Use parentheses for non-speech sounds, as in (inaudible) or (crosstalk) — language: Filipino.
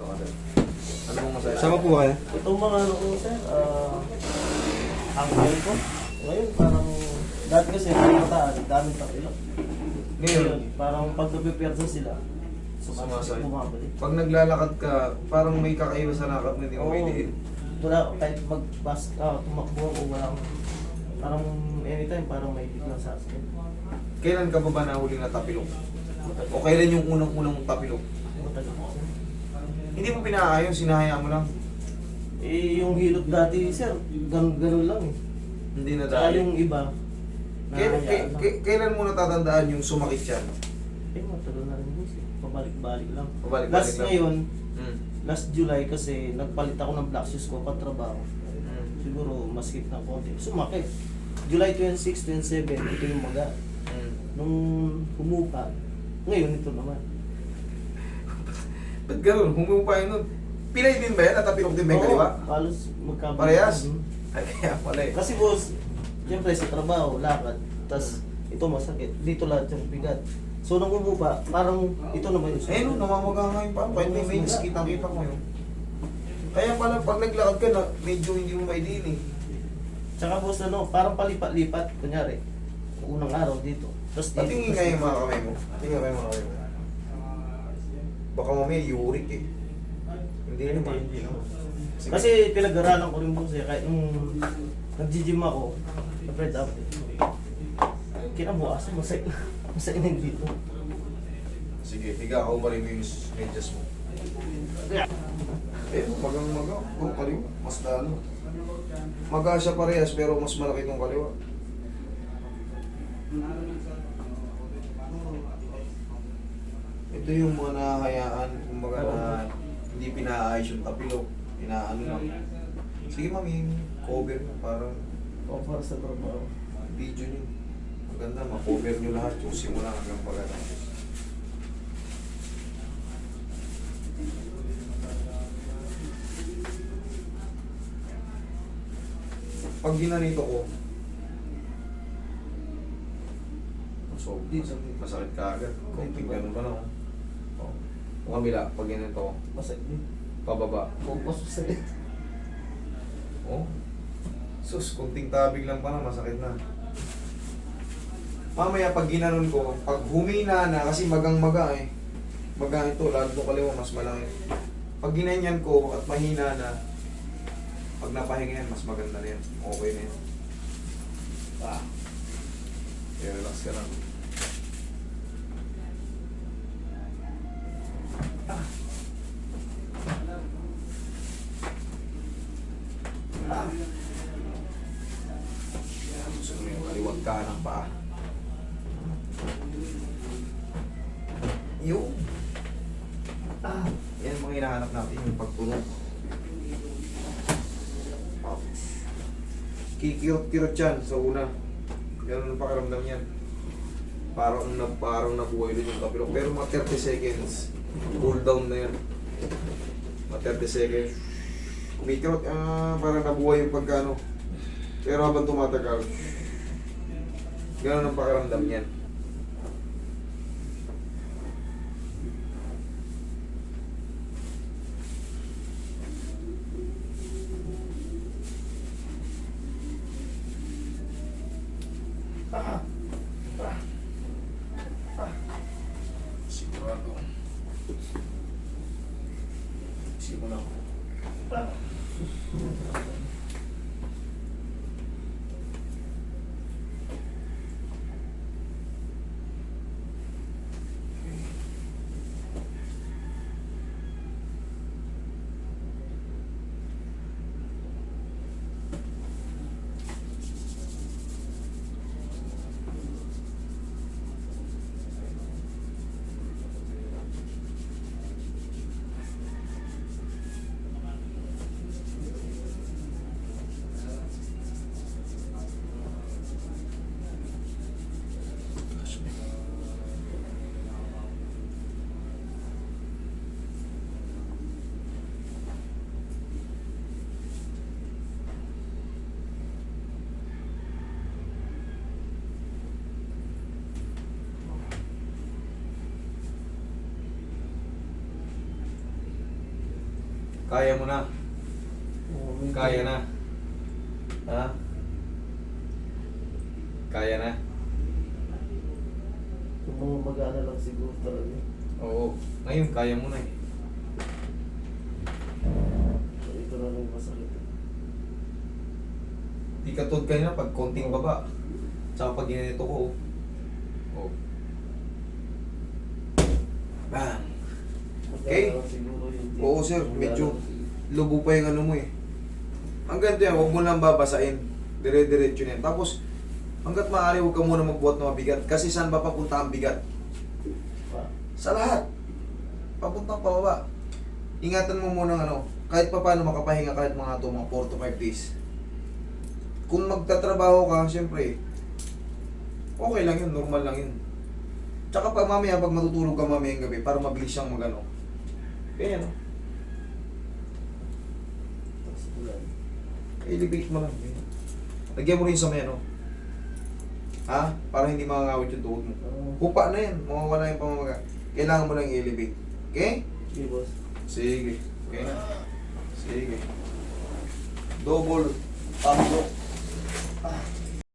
Baka dyan. Ano mong masaya? Sama po kayo? Itong mga ano ko, sir, ah, ang ngayon ko, ngayon parang, dati kasi may mataan, daming tapilok. Ngayon, parang pag napipersa sila, Sumasakit. sumasakit, bumabalik. pag naglalakad ka, parang may kakaiba sa lakad mo, hindi mo Oo. may diin. Wala, kahit mag-bus, ah, tumakbo ako, walang, parang anytime, parang may biglang sasakit. Kailan ka ba ba nahuli na tapilok? O kailan yung unang-unang tapilok? Sir. Hindi mo pinaayon, sinahayaan mo lang. Eh, yung hilot dati, sir, ganun, ganun lang eh. Hindi na dahil. yung iba, Kailan, nahayaan kay- lang. kailan mo natatandaan yung sumakit yan? Eh, matagal na rin boss eh. Pabalik-balik lang. Pabalik-balik Last lang. ngayon, Hmm. last July kasi nagpalit ako ng black shoes ko katrabaho. Hmm. Siguro maskip ng konti. Sumakit. July 26, 27, ito yung maga. Hmm. Nung humupa, ngayon ito naman. Ba't ganun? Humupa yun nun. Pilay din ba yan? Natapilok din ba yung Oo, kaliwa? Halos magkabalik. Parehas? Mhm. Ay, kaya pala eh. Kasi boss, siyempre sa trabaho, lakad. Tapos ito masakit. Dito lahat yung bigat. So nung humupa, parang ito naman yung Eh no, namamaga nga yung parang kahit may veins, kitang-kita ko yun. Kaya pala pag naglakad ka na, medyo hindi mo maidiin eh. Tsaka boss, ano, parang palipat-lipat. Kunyari, unang araw dito. Tapos dito. Patingin nga yung mga kamay mo. Patingin nga yung mga kamay mo. Baka mamaya uric eh. Hindi naman. hindi naman. Sige. Kasi pinag-aralan ko rin boss eh. Kahit nung nag-gym ako, sa Fred up eh. Kinabukasan, masaya, (laughs) masaya na dito. Sige, higa umarin mo yung medyas mo. Eh, magang maga. Oo, kaliwa. Mas lalo. Maga siya parehas pero mas malaki itong kaliwa. Ito yung mga nahahayaan, kumbaga na hindi pinaayos yung tapilok, inaano lang. Sige mami, cover mo parang O para sa trabaho. video nyo. Maganda, ma-cover nyo lahat yung simula hanggang pagkatapos. Pag ginanito ko, so, masakit ka agad. Kunting ganun pa lang. Oh. Kung kabila, pag ginanito ko, Masaya din. pababa. Focus sa salita. Oh. Sus, kunting tabig lang pala, masakit na. Mamaya pag ginanon ko, pag humina na, kasi magang-maga eh. Maga ito, lalo itong kaliwa, mas malaki. Pag ginanyan ko at mahina na, pag napahinga yan, mas maganda na yan. Okay na yan. Ah. Okay, relax ka lang. Ah. Ah. Gusto mo ka ng paa. Yung. Ah. Yan mga hinahanap natin, yung pagtunog. Ouch. Kikirot-kirot yan sa una. Ganun ang pakiramdam yan. Parang, na, parang nabuhay din yung kapilok. Pero mga 30 seconds, cool down na yan. Mga 30 seconds. Kumikirot, ah, parang nabuhay yung pagkano. Pero habang tumatagal, ganun ang pakiramdam yan. Ah. Ah. Sigurado. Simula. Kaya mo na. Kaya na. Ha? Kaya na. Yung mga lang siguro talaga. Oo. Ngayon, kaya mo na eh. Ito na lang masakit. Di ka tulad kanina pag konting baba. Tsaka pag ginanito ko. Oh. Bang! Okay. Oo, sir. Medyo-. Lubo pa yung ano mo eh. Hanggang yan, huwag mo lang babasain. Dire-diretso na yan. Tapos, hanggat maaari, huwag ka muna magbuhat ng mabigat. Kasi saan ba papunta ang bigat? Pa. Sa lahat. Papuntang pababa. Ingatan mo muna ng ano, kahit pa paano makapahinga kahit mga to, mga 4 to 5 days. Kung magtatrabaho ka, syempre, okay lang yun, normal lang yun. Tsaka pag mamaya, pag matutulog ka mamaya ng gabi, para mabilis siyang magano. Kaya no, Tapos ulan. elevate mo lang. Lagyan mo rin sa may ano. Ha? Para hindi makangawit yung tuhod mo. Hupa na yan, mawawala yung pamamaga. Kailangan mo lang i-elevate. Okay? Okay, boss. Sige. Okay na. Sige. Double. Tatlo.